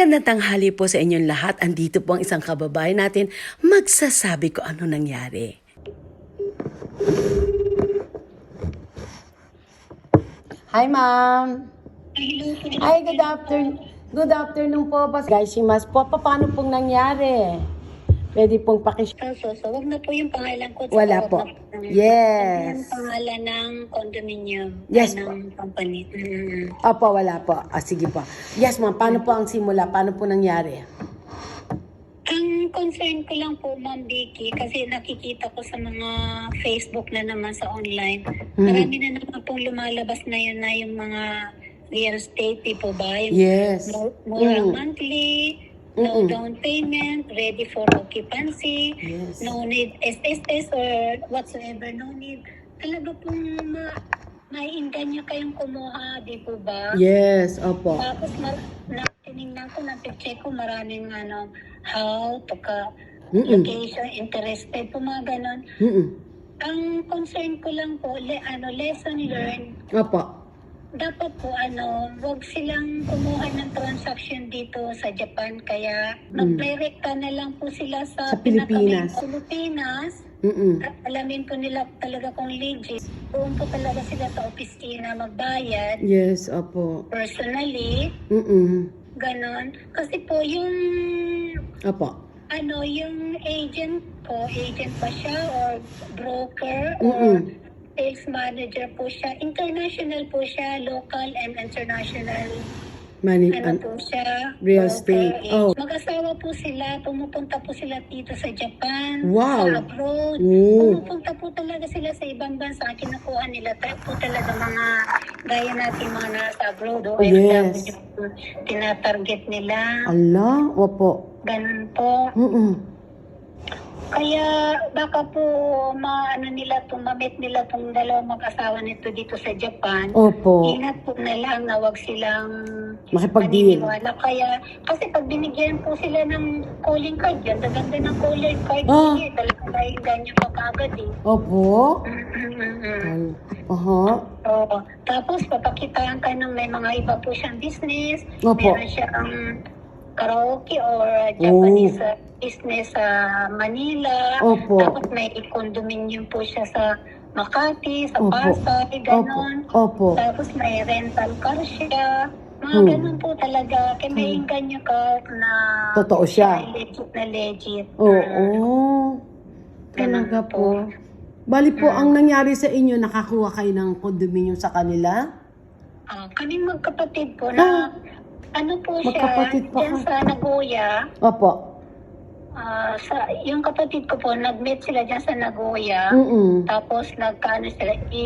Magandang tanghali po sa inyong lahat. Andito po ang isang kababayan natin magsasabi ko ano nangyari. Hi, ma'am. Hi, good afternoon. Good afternoon po. Pas Guys, si Mas po, paano pong nangyari? Pwede pong pakis... So, so, wag na po yung pangalan ko. Wala po. po. Yes. Yung pangalan ng condominium. Yes ah, ng company. Mm. Opo, wala po. Ah, sige po. Yes, ma'am. Paano po ang simula? Paano po nangyari? Ang concern ko lang po, Ma'am Vicky, kasi nakikita ko sa mga Facebook na naman sa online, Hmm. marami na naman pong lumalabas na yun na yung mga real estate, di po ba? Yung Yes. mo- Mura Mm. monthly, no Mm-mm. down payment, ready for occupancy, Yes. no need SSS or whatsoever, no need. Talaga pong ma maiinganyo kayong kumuha, di po ba? Yes, opo. Tapos mar- na, tinignan ko, na-check ko maraming ano, how, pagka Mm-mm. location, interested po mga ganon. Mm-mm. Ang concern ko lang po, le, ano, lesson learned, Opo. Dapat po ano, wag silang kumuha ng transaction dito sa Japan kaya magdirekta na lang po sila sa. Sa Pilipinas. pinaka- Pilipinas. Mm-mm. At alamin po nila talaga kung legit. Doon po talaga sila sa opisina magbayad Yes, opo. personally, Mm-mm. ganon. Kasi po yung Opo. ano, yung agent po, agent pa siya or broker or Mm-mm. Sales manager po siya. International po siya, local and international. Mani, Ano an- po siya? real estate. agent. Oh. Mag-asawa po sila, pumupunta po sila dito sa Japan, Wow. sa abroad. Oh. Pumupunta po talaga sila sa ibang bansa. Kinukuha nila tayo po talaga mga gaya natin mga nasa abroad. O Yes. tinatarget nila. Ala, opo. Ganun po. Mm-mm. Kaya baka po maano nila tumamit nila tong dalawang mag-asawa nito dito sa Japan. Opo. Ingat po na lang na wag silang Makipag-deal. maniniwala. Kaya, kasi pag binigyan po sila ng calling card, yan, ganda ng calling card, Ah. eh, talaga naiingan nyo pa kaagad eh. Opo. Ay, Aha. Oo. Tapos, papakitaan ka ng may mga iba po siyang business. Opo. Meron siyang karaoke or uh, Japanese uh, business sa Manila. Opo. Tapos may condominium po siya sa Makati, sa Opo. Pasay, Opo. ganon. Opo. Tapos may rental car siya. Mga Hmm. ganun po talaga. Kaya may inganyo ka na Totoo siya. legit na legit. Oo. Ganun Talaga po. po. Bali po, ang nangyari sa inyo, nakakuha kayo ng condominium sa kanila? Ah, kaming magkapatid po na ano po siya, Magkapatid pa dyan ka? sa Nagoya, Opo. ah, sa, yung kapatid ko po, nag-meet sila dyan sa Nagoya, Mm-mm. tapos nagkaano sila, i,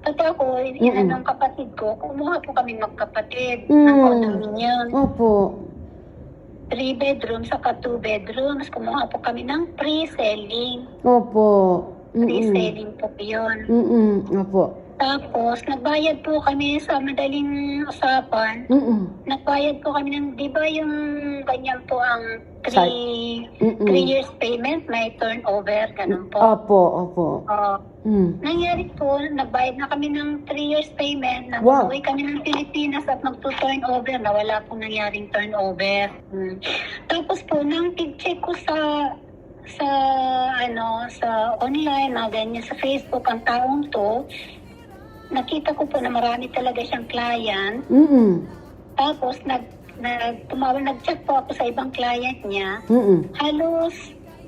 pati ako, yun ng kapatid ko, kumuha po kami magkapatid ng Mm. condominium. Opo. Three bedrooms, saka two bedrooms, kumuha po kami ng pre-selling. Opo. Mm-mm. Pre-selling po yun. Mm-mm. Opo. Tapos, nagbayad po kami sa madaling usapan. Mm-mm. Nagbayad po kami ng, di ba yung ganyan po ang three, Mm-mm. three years payment, may turnover, ganun po. Opo, opo. Oh, Mm. nangyari po, nagbayad na kami ng three years payment, Wow. kami ng Pilipinas at magto-turnover na wala pong nangyaring turnover. Hmm. Tapos po, nang check ko sa sa ano sa online na ganyan sa Facebook ang taong to nakita ko po na marami talaga siyang client Mm-mm. tapos nag, nag tumawag, nag-chat po ako sa ibang client niya. Mm-mm. Halos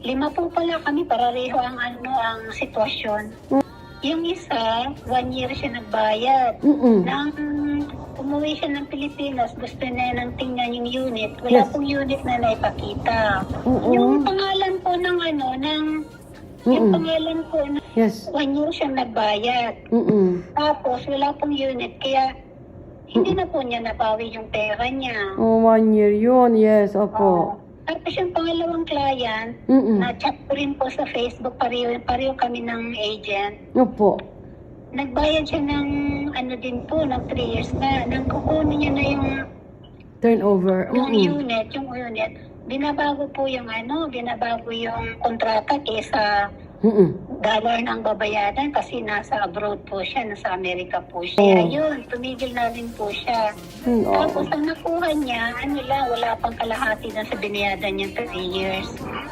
lima po pala kami parareho ang ano ang sitwasyon. Yung isa, one year siya nagbayad. Mm-mm. Nang umuwi siya ng Pilipinas, gusto na nang tingnan yung unit. Wala Yes. pong unit na naipakita. Oo. Yung pangalan po ng ano, ng yung Mm-mm. pangalan na Yes. one year siyang nagbayad. Mm-mm. Tapos wala pong unit, kaya hindi na po niya nabawi yung pera niya. Oh, one year yun. Yes, opo. Tapos yung pangalawang client, Mm-mm. na-chat ko rin po sa Facebook, pareho, pareho kami ng agent. Opo. Nagbayad siya ng ano din po, ng 3 years na. Nang kukunin niya na yung, Turnover. yung Mm-mm. unit, yung unit, binabago po yung ano, binabago yung kontrata kesa Mm-mm. dollar ng babayaran kasi nasa abroad po siya, nasa Amerika po siya. Oh. Ayun, tumigil na rin po siya. Hmm, oo. Tapos ang nakuha niya, ano lang, wala pang kalahati na sa binayadan niya 3 years.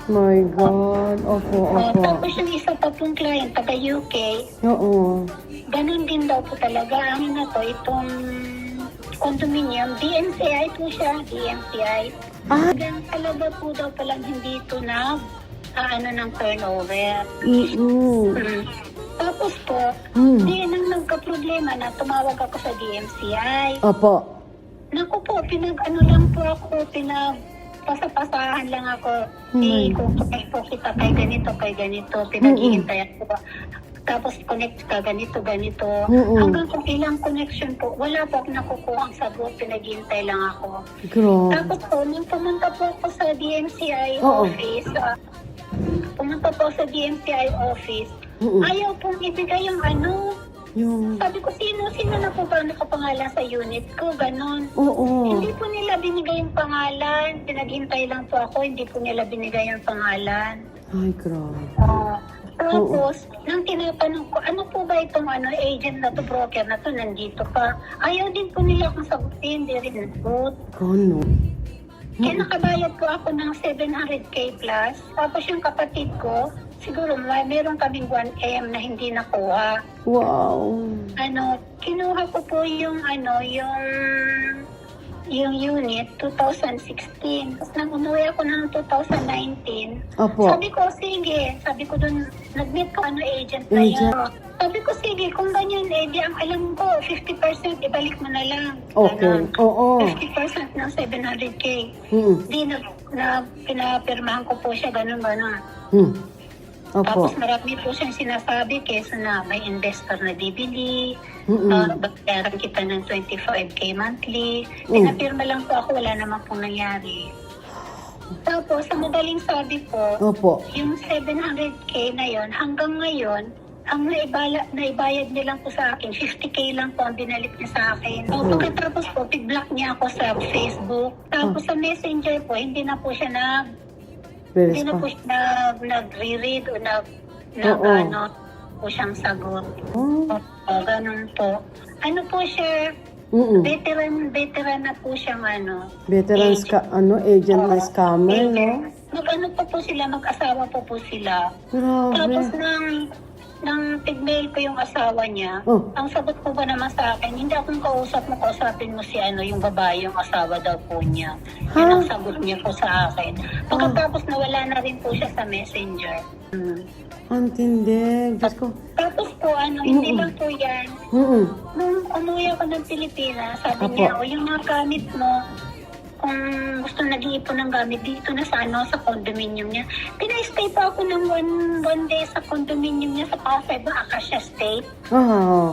My God. Opo, Oh, opo. tapos yung isa pa pong client, taga UK, Oo. ganun din daw po talaga. Ano na to, itong condominium, DMCI po siya, DMCI. Ah, Hanggang talaga po daw palang hindi ito na ah, ano ng turnover. mm Hmm. Tapos po, Hmm. di nang nagka-problema na tumawag ako sa DMCI. Opo. Naku po, pinag ano lang po ako, pinag pasapasahan lang ako. Hmm. Eh, kung kay po kita kay ganito, kay ganito, pinag-iintayan ko. Tapos connect ka, ganito, ganito. Mm-mm. Hanggang kung ilang connection po, wala po akong nakukuha ang sagot, pinag-iintay lang ako. Grabe. Tapos po, nung pumunta po ako sa DMCI Oo. office, ah, pumunta po ako sa DMCI office, Mm-mm. ayaw pong ibigay yung ano. Yung... Sabi ko, sino, sino na po ba nakapangalan sa unit ko? Ganon. Oo. Hindi po nila binigay yung pangalan. Pinaghintay lang po ako, hindi po nila binigay yung pangalan. Ay, grabe. Ah, tapos, nang tinatanong ko, ano po ba itong ano, agent na to, broker na to, nandito pa? Ayaw din po nila akong sagutin, hindi rin nagot. Kano? Kaya nakabayad po ako ng 700k plus. Tapos yung kapatid ko, siguro may meron kaming 1M na hindi nakuha. Wow. Ano, kinuha ko po yung ano, yung yung unit 2016. Tapos nang umuwi ako ng 2019, Opo. sabi ko, sige. Sabi ko dun, nag-meet ko ano agent na Agent. yun. Sabi ko, sige, kung ganyan, eh, di ang alam ko, 50% ibalik mo na lang. Okay. Ganon. Oo. 50% ng 700k. Mm. Di na, na pinapirmahan ko po siya, ganun ganun. Mm. Opo. Tapos marami po siyang sinasabi kesa na may investor na bibili, Mm-mm. uh, bayaran kita ng 25k monthly. Mm. Pinapirma lang po ako, wala naman pong nangyari. Tapos, sa madaling sabi po, Opo. yung 700k na yon hanggang ngayon, ang naibala, naibayad niya lang po sa akin, 50k lang po ang binalik niya sa akin. So, Mm. pagkatapos po, pig-block niya ako sa Facebook. Tapos sa Messenger po, hindi na po siya nag, hindi na po siya nag, nag-reread o nag, nag Oo. ano, po siyang sagot. Oh. O, ganun po. Ano po siya, Mm-mm. veteran, veteran na po siyang ano. Veterans ka, ano, agent na scammer, no? Mag-ano po po sila, mag-asawa po po sila. Tapos Grabe. nang nang pigmail ko yung asawa niya, Oh. ang sagot ko ba naman sa akin, hindi akong kausap mo, kausapin mo si ano, yung babae, yung asawa daw po niya. Yan ang sagot niya po sa akin. Pagkatapos nawala na rin po siya sa messenger. Hmm. Ang tindi. Diyos ko. Tapos po, ano, hindi lang po yan. Mm-mm. Nung umuwi ako ng Pilipinas, sabi Apo. niya, o yung mga gamit mo, kung gusto nag-iipon ng gamit dito na sa ano sa condominium niya. Pinay-stay pa ako ng one, one day sa condominium niya sa Pasay ba, Acacia State.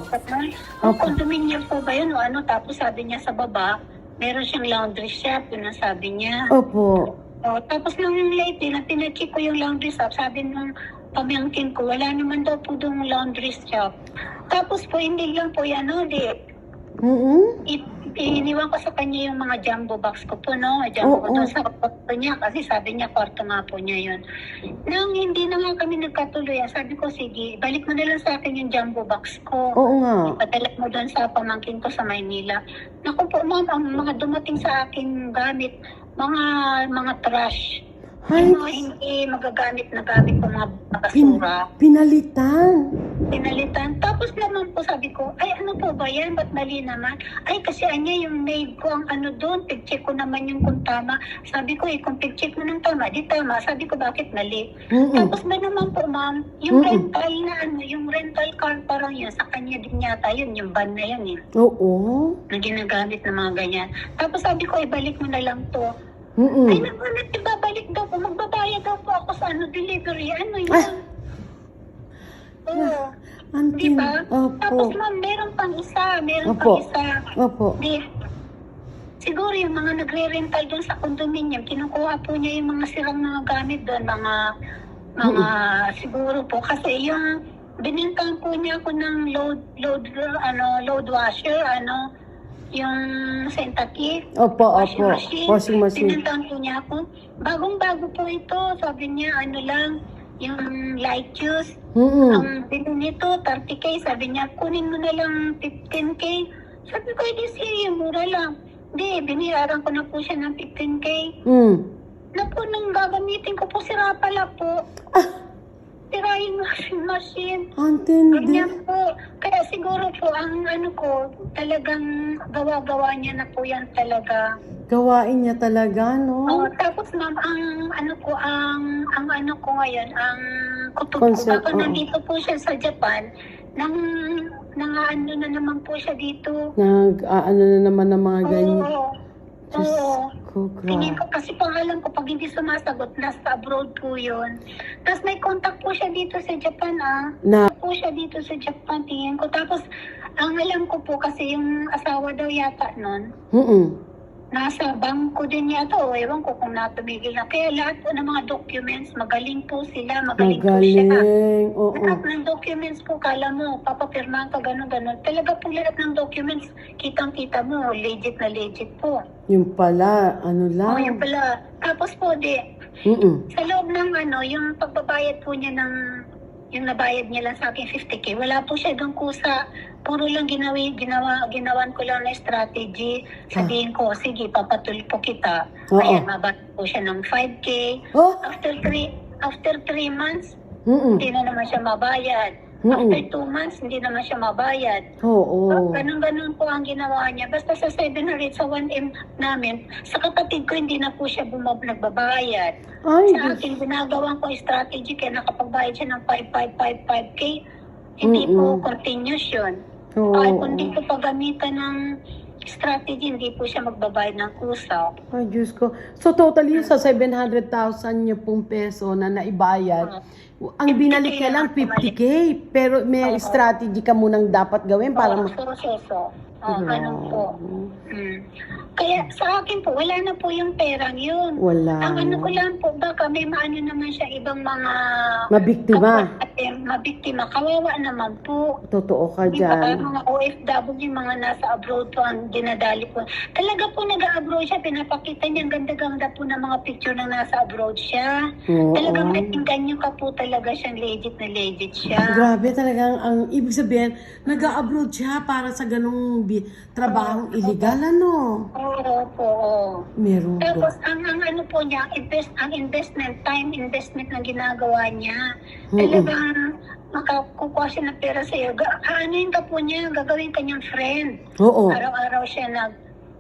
Tapos, ang Opo. condominium po ba yun o ano? Tapos sabi niya sa baba, meron siyang laundry shop, yun ang sabi niya. Opo. O, tapos nung lately, na pinacheck ko yung laundry shop, sabi nung pamangkin ko, wala naman daw po doon laundry shop. Tapos po, hindi lang po yan, no, di, Mm-mm. i- iniwan ko sa kanya yung mga jumbo box ko po, no? Jumbo ko Oo. doon sa kwarto niya kasi sabi niya kwarto nga po niya yun. Nang hindi na nga kami nagkatuloy, sabi ko, sige, balik mo na lang sa akin yung jumbo box ko. Oo nga. Padala mo doon sa pamangkin ko sa Maynila. Naku po, ma'am, ang mga dumating sa akin gamit, mga mga trash. Ay, Yung mga hindi magagamit na gamit ko, mga pin- basura. pinalitan. Pinalitan. Tapos naman po sabi ko, ay ano po ba yan? Ba't mali naman? Ay kasi anya yung maid ko ang ano doon, pig-check ko naman yung kung tama. Sabi ko eh, kung pig-check mo ng tama, di tama. Sabi ko, bakit mali? Mm-mm. Tapos ba naman po ma'am, yung Mm-mm. rental na ano, yung rental car parang yun, sa kanya din yata yun, yung van na yun eh, Oo. na ginagamit ng mga ganyan. Tapos sabi ko, ibalik mo na lang to. Mm-mm. Ay naman, ibabalik daw po, magbabayad daw po ako sa ano, delivery. Ano yun? Ah. Oo. Ang Di tin- ba? Tapos ma'am, meron pang isa, meron Opo. pang isa. Opo. Di, siguro yung mga nagre-rental doon sa condominium, kinukuha po niya yung mga sirang mga gamit doon, mga, mga, siguro po, kasi yung, binintahan po niya ako ng load, load, ano, load washer, ano, yung Sentaki, Opo, washing opo. machine. Washing machine. Pinuntahan po niya ako. Bagong-bago po ito. Sabi niya, ano lang, yung light juice. Mm-mm. Ang bili nito, 30k. Sabi niya, kunin mo na lang 15k. Sabi ko, hindi sige, mura lang. Hindi, biniyaran ko na po siya ng 15k. Mm. Na po, nang gagamitin ko po, sira pala po. Ah, Sira washing machine. ang tindi. Ganyan po. Kaya siguro po, ang ano ko, talagang gawa-gawa niya na po yan talaga. Gawain niya talaga, no? Oh, tapos ma'am, ang ano ko, ang ang ano ko ngayon, ang kutob ko, Concept, baka oo. nandito po siya sa Japan, nang nang ano na naman po siya dito. Nag, ah, ano na naman ng mga ganyan. Oo. Diyos Oo. ko, Tingin ko kasi pangalan ko pag hindi sumasagot, nasa abroad po yun. Tapos may contact po siya dito sa Japan ah. Na, po siya dito sa Japan, tingin ko. Tapos, ang alam ko po kasi yung asawa daw yata nun, mm nasa bangko din yata o ewan ko kung natumigil na. Kaya lahat po ng mga documents, magaling po sila, magaling, po siya. Magaling. Oo. Lahat ng documents po, kala mo, papapirmahan ka, gano'n, gano'n. Talaga po lahat ng documents, kitang-kita mo, legit na legit po. Yung pala, ano Oh, lang. yun pala. Tapos po, di, Mm-mm. sa loob ng ano, yung pagbabayad po niya ng, yung nabayad niya lang sa akin 50k, wala po siya doon kusa. Puro lang ginawi, ginawa, ginawan ko lang na strategy. Sabihin ko, sige, papatuloy po kita. Oo. Ayan, mabat po siya ng 5k. Oh, After 3, after 3 months, mm hindi na naman siya mabayad. Mm-mm. After 2 months, hindi naman siya mabayad. Oo. Ganun-ganun po ang ginawa niya. Basta sa 700 sa 1M namin, sa kapatid ko hindi na po siya bumab nagbabayad. Ay, Sa Diyos. akin, ginagawa ko strategy kaya nakapagbayad siya ng 5555k. Hindi po Mm-mm. continuous yun. Oo. Ay, kung di ko paggamitan ng strategy, hindi po siya magbabayad ng kusa. Ay, Diyos ko. So, totally sa 700,000 niyo pong peso na naibayad, ang binalik niya lang 50K. Pero may strategy ka munang dapat gawin para Oo, ma- proseso. Oh, ganun po. Mm. Kaya sa akin po, wala na po yung perang yun. Wala. Ang ano ko lang po, baka may maano naman siya ibang mga Mabiktima. kapwa- eh, mabiktima. Kawawa naman po. Totoo ka Di ba, dyan. mga OFW, mga nasa abroad po ang dinadali po. Talaga po nag-abroad siya, pinapakita niya, ang ganda-ganda po ng mga picture na nasa abroad siya. Oo. Talagang natinggan niyo ka po talaga siyang legit na legit siya. Grabe talagang ang ibig sabihin, nag-abroad siya para sa ganung bi- trabahong illegal, ano? Oo po, oo. Meron ba? Tapos ang, ang ano po niya, invest, ang investment, time investment na ginagawa niya. Mm-mm. Talagang makakukuha siya ng pera sa iyo. Aanuin ka po niya, gagawin kanyang friend. Oo. Araw-araw siya nag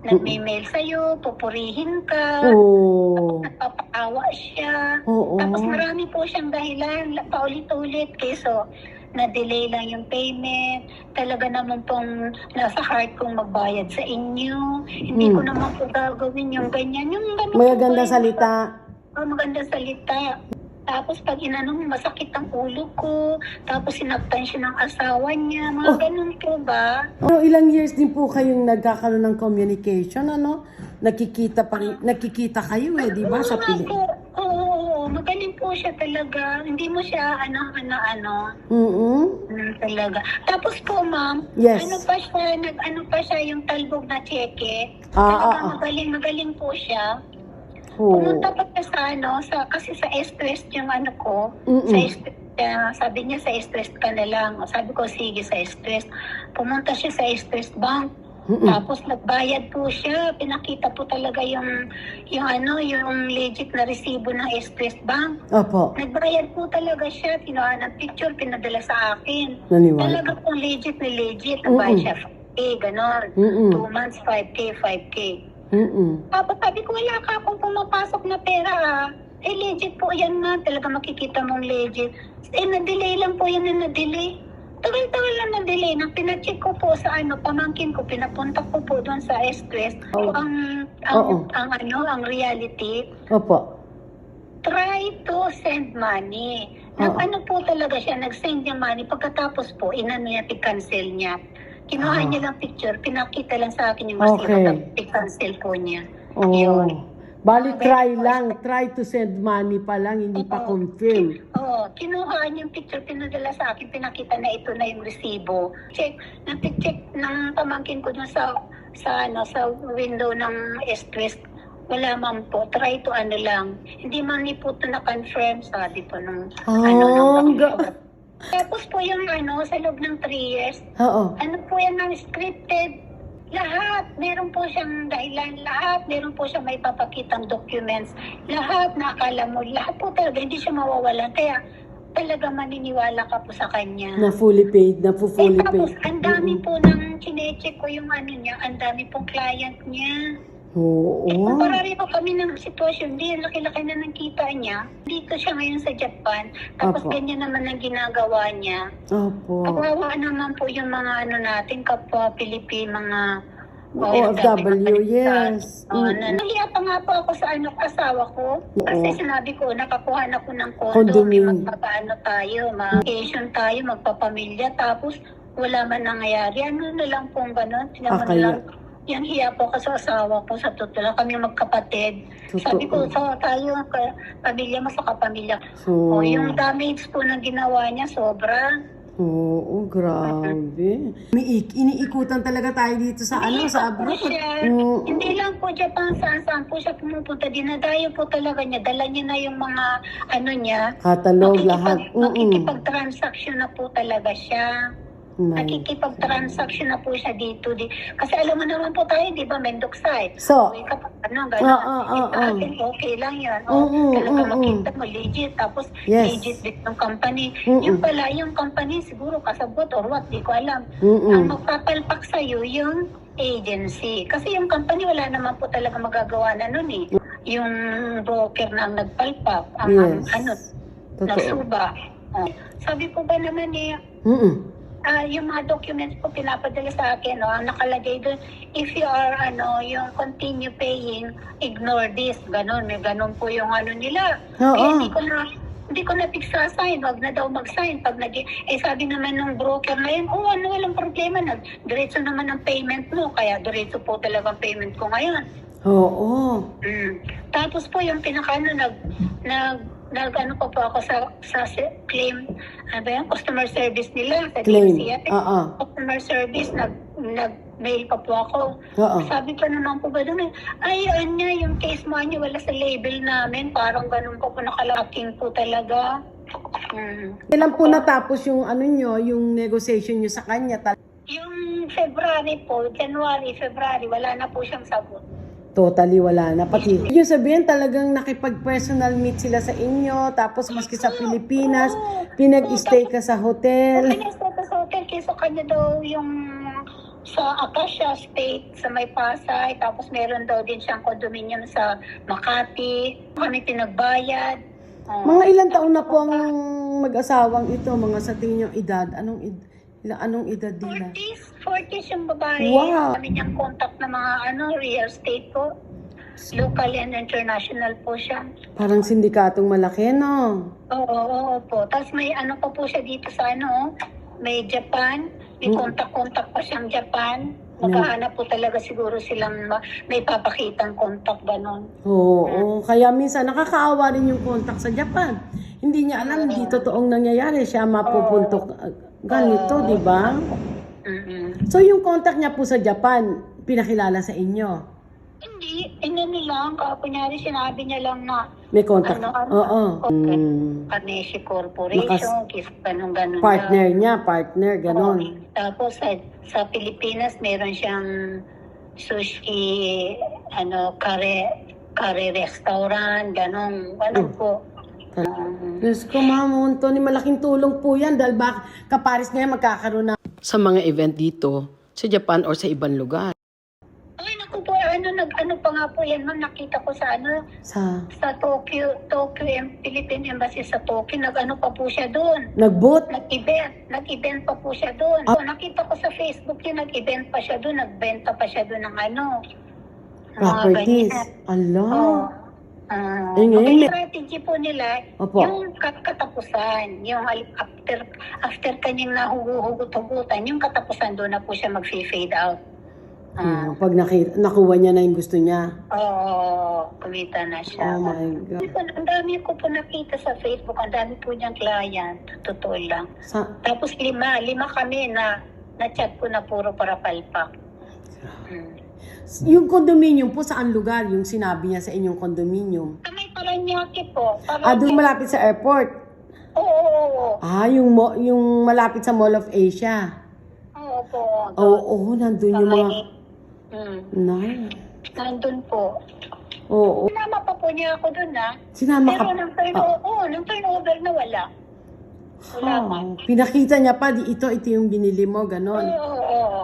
nagme-mail sa iyo, pupurihin ka, Oo. nagpapaawa siya. Oo. Tapos marami po siyang dahilan, la- paulit-ulit. Keso, na-delay lang yung payment. Talaga naman pong nasa heart kong magbayad sa inyo. Hindi Hmm. ko naman po gagawin yung ganyan. Yung ganun Magaganda po, salita. Oh, maganda salita. Tapos pag inanong masakit ang ulo ko, tapos sinaktan siya ng asawa niya, mga Oh. ganun po ba? Ano, ilang years din po kayong nagkakaroon ng communication, ano? Nakikita pa rin, nakikita kayo eh, di ba? Sa Oo nga pili. po. Magaling po siya talaga. Hindi mo siya ano, ano, ano. Mm-mm. Mm, talaga. Tapos po, ma'am, Yes. ano pa siya, nag, ano pa siya yung talbog na cheque. Ah, Talaga ah, ah. magaling, magaling po siya. Oo. Pumunta pa siya sa ano, sa, kasi sa S-Twist yung ano ko, Mm-mm. sa S-Twist, ah, sabi niya sa S-Twist ka na lang. Sabi ko, sige sa S-Twist. Pumunta siya sa S-Twist Bank. Mm-mm. Tapos nagbayad po siya. Pinakita po talaga yung, yung ano, yung legit na resibo ng S-Twist Bank. Opo. Nagbayad po talaga siya. Kinuha ng picture, pinadala sa akin. Naniwala. Talaga po legit na legit. Nagbayad siya 5K, ganon. Mm-mm. Two months, 5K, 5K. Mm-mm. Tapos sabi ko, wala ka akong pumapasok na pera ah. Eh, legit po yan na. Talaga makikita mong legit. Eh, na-delay lang po yan na na-delay. Tagal-tagal lang na-delay. Nang pinacheck ko po sa ano, pamangkin ko, pinapunta ko po doon sa S-Twist. Oh. Ang, ang, Oo. ang, ano, ang reality, Opo. try to send money. Nag, Oo. ano po talaga siya, nag-send niya money. Pagkatapos po, inano niya, cancel niya. Kinuha Ah. niya lang picture, pinakita lang sa akin yung Okay. resibo, cancel po niya. Oo. Yun. Bali, try lang. Try to send money pa lang, hindi pa Oo. confirm. Oo, kinuha yung picture, pinadala sa akin, pinakita na ito na yung resibo. Check, na-check ng pamangkin ko dun sa sa ano sa window ng S-Twist. wala man po. Try to ano lang. Hindi man ni po ito na-confirm, sabi po nung Oh, ano nung ga- Tapos po yung ano, sa loob ng 3 years, Oo. ano po yan ng scripted. Lahat, meron po siyang dahilan, lahat, meron po siyang may papakitang documents. Lahat na akala mo, lahat po talaga, hindi siya mawawalan. Kaya talaga maniniwala ka po sa kanya. Na fully paid, na po Eh, fully tapos, paid. ang dami Mm-mm. po ng chinecheck ko yung ano niya, ang dami pong client niya. Oo. Kumpararin po kami ng sitwasyon, di, laki-laki na ng kita niya. Dito siya ngayon sa Japan, tapos Apo. ganyan naman ang ginagawa niya. Opo. Kawawa naman po yung mga ano natin, kapwa Pilipin, mga OFW, yes. Mm-mm. na, nahiya pa nga po ako sa ano, asawa ko. Kasi Oo. sinabi ko, nakakuha na ko ng kondo, Condominium. magpapaano tayo, mag-vacation tayo, magpapamilya, tapos wala man nangyayari. Ano na lang pong gano'n? Tinan mo Ah, kaya- lang. Yan hiya po ako sa asawa ko, sa totoo lang. Kami magkapatid. Sabi ko, Totoo. sa tayo, ka- pamilya mo sa kapamilya. So, O, yung damage po na ginawa niya, sobra. Oo, grabe. Umiik, iniikutan talaga tayo dito sa ano, sa po abroad. siya. Oo. Hindi lang po Japan, saan saan po siya pumupunta. Dinadayo po talaga niya. Dala niya na yung mga ano niya. Katalog lahat. Makikipag, Mm-mm. makikipag-transaction na po talaga siya. My- Nakikipag-transaction na po siya dito. Di, kasi alam mo naman po tayo, di ba, Mendok side. So, Uwi ka pa, ano, gano'n. oo, Eh, oo. sa atin, okay lang yan. O, Oo, talaga oo, makita mo, legit. Tapos, Yes. legit din yung company. Oo. Yung pala, yung company, siguro kasabot or what, di ko alam. Ang mm magpapalpak sa'yo, yung agency. Kasi yung company, wala naman po talaga magagawa na nun eh. Yung broker na ang nagpalpak, ang, ang Yes. ano, Totoo. nagsuba. Oh. Sabi ko ba naman eh, Mm-mm. Ah, yung mga documents po pinapadala sa akin, no, ang nakalagay doon, if you are, ano, yung continue paying, ignore this, ganun, may ganun po yung ano nila. Oo. Kaya hindi ko na, hindi ko na fix sa sign, wag na daw mag-sign. Pag nag eh sabi naman ng broker na yun, oh ano, walang problema, nag diretso naman ang payment mo, kaya diretso po talaga ang payment ko ngayon. Oo. Mm. Tapos po yung pinaka ano, nag, nag, nag ano pa po ako sa, sa claim, ano ba yan, customer service nila sa Claim. DCI. Oo. Customer service, nag, nag-mail pa po ako. Oo. Sabi pa naman po ba doon, ay, anya, yung case mo, anya, wala sa label namin. Parang ganun po po nakalaking po talaga. Mm. Kailan po natapos yung ano nyo, yung negotiation nyo sa kanya? Tal- Yung February po, January, February, wala na po siyang sagot. Totally wala na. Pati, yung sabihin talagang nakipag-personal meet sila sa inyo, tapos maski sa Pilipinas, pinag-stay ka sa hotel. Kanya sa sa hotel, kaysa kanya daw yung sa Acacia State sa May Pasay, tapos meron daw din siyang condominium sa Makati. Kami pinagbayad. Oh. Mga ilang taon na po ang mag-asawang ito, mga sa tingin yung edad? Anong, ed- ilang, anong edad nila? 40s, 40s yung babae. Wow. Kami niyang contact na mga ano, real estate po. Local and international po siya. Parang sindikatong malaki, no? Oo, oo, oo po. Tapos may ano pa po siya dito sa ano, may Japan. May Mm. contact-contact pa siyang Japan. Maghahanap po talaga siguro silang ma- may papakitang contact ganon. Oo, kaya minsan nakakaawa rin yung contact sa Japan. Hindi niya alam, hindi totoong nangyayari. Siya mapupuntok uh, ganito, di ba? mm So yung contact niya po sa Japan, pinakilala sa inyo. Hindi, inano lang. Kunyari sinabi niya lang na May contact. Ano, ano? Oo. Okay. Mm. Kaneshi Corporation, kis ganun ganun Partner niya, partner, ganon. Oo. Tapos sa, sa Pilipinas, meron siyang sushi, ano, kare, kare restaurant, ganun, ganun Mm. po. Um, Diyos ko, Ma'am Tony, malaking tulong po yan dahil bak kaparis ngayon magkakaroon na sa mga event dito sa Japan or sa ibang lugar. ay, naku po, ano, nag, ano pa nga po yan, ma'am, nakita ko sa, ano, Sa sa Tokyo, Tokyo, Em- Philippine Embassy sa Tokyo, nag-ano pa po siya doon. nag-boot. Nag-event, nag-event pa po siya doon. Ah. So, nakita ko sa Facebook yun, nag-event pa siya doon, nagbenta pa siya doon ng ano, Properties. Ala. Oo. Ah, Eh, ngayon okay, may- strategy po nila, Opo. yung kat- katapusan, yung al- after after kanyang nahuhugot-hugutan, yung katapusan doon na po siya mag-fade out. Ah, Mm, pag naki- nakuha niya na yung gusto niya. Oo, kumita na siya. Oh my God. Ang dami ko po nakita sa Facebook, ang dami po niyang client, totoo lang. Sa, Tapos lima, lima kami na na-chat ko na puro para palpak. Mm. Yung condominium po, saan lugar yung sinabi niya sa inyong condominium? Sa may Paranaque po. Ah, doon malapit sa airport. Oo, oo, oo. Ah, yung, mo, yung malapit sa Mall of Asia. Oo po. Oo, oo, nandun Sa yung mga... Hmm. Nay. Nandun po. Oo, Sinama pa po niya ako dun ha. sinama ka... Pero nang turnover, oh. nang turnover na wala. Wala Ah, man. pinakita niya pa, di ito, ito yung binili mo, Oo, ganon. oo, oo.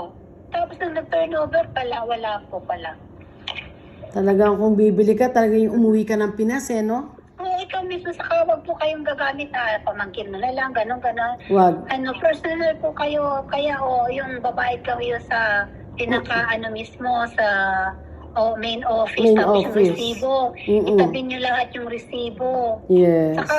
Tapos nang nag-turnover pala, wala po pala. Talagang kung bibili ka, talagang yung umuwi ka ng Pinas, eh, no? Oo, ikaw mismo sa kawag po kayong gagamit na pamangkin mo na lang, ganon, ganon. Wag. Ano, personal po kayo, kaya o yung babae kayo sa pinaka ano mismo sa o main office, Main tapos yung office. resibo. Mm-mm. Itabi niyo lahat yung resibo. Yes. Saka,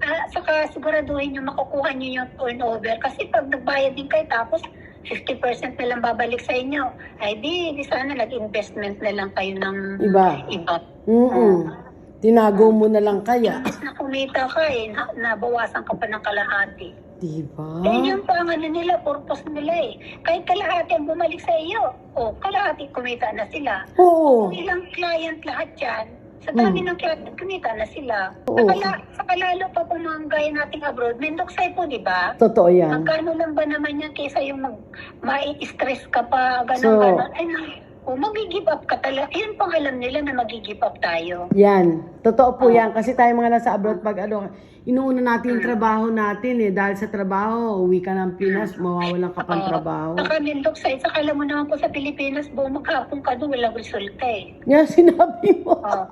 ah, saka siguraduhin nyo makukuha nyo yung turnover. Kasi pag nagbayad din kayo, tapos 50% na lang babalik sa inyo, ay di, di sana nag-investment na lang kayo ng Iba. iba. Mm Tinago mo na lang kaya. Mas na kumita ka eh, na, nabawasan ka pa ng kalahati. Diba? Eh, yun pa ang ano nila, purpose nila eh. Kahit kalahati ang bumalik sa iyo, o kalahati kumita na sila. Oo. Kung ilang client lahat yan, sa dami Mm. ng client, kumita na sila. Oo. Saka, la- saka lalo pa po mga gaya nating abroad, mendoksay po, di ba? Totoo yan. Magkano lang ba naman yan kaysa yung mag, ma-stress ka pa, So- gano'n, gano'n. Ay, na, o mag-give up ka talaga. Yun pang alam nila na mag-give up tayo. Yan. Totoo po yan. Kasi tayo mga nasa abroad pag ano, inuuna natin yung trabaho natin eh. Dahil sa trabaho, uwi ka ng Pinas, mawawalan ka pang trabaho. Saka mendoksay, saka alam mo naman po sa Pilipinas, buong maghapon ka doon, walang resulta eh. Yan, sinabi mo. Oh.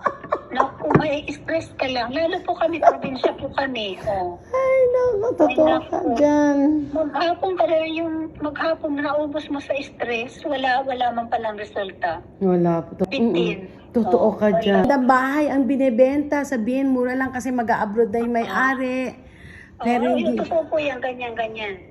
Naku, may stress ka lang. Lalo po kami, probinsya po kami. Oh. Ay, naku, totoo ka dyan. Maghapon ka na yung maghapon na naubos mo sa stress, wala wala man palang resulta. Wala po. Bitin. Mm-mm. Totoo ka dyan. Ang bahay ang binebenta, sabihin mura lang kasi mag-abroad na yung may-ari. Pero Oo, hindi. yung totoo po yan, ganyan, ganyan.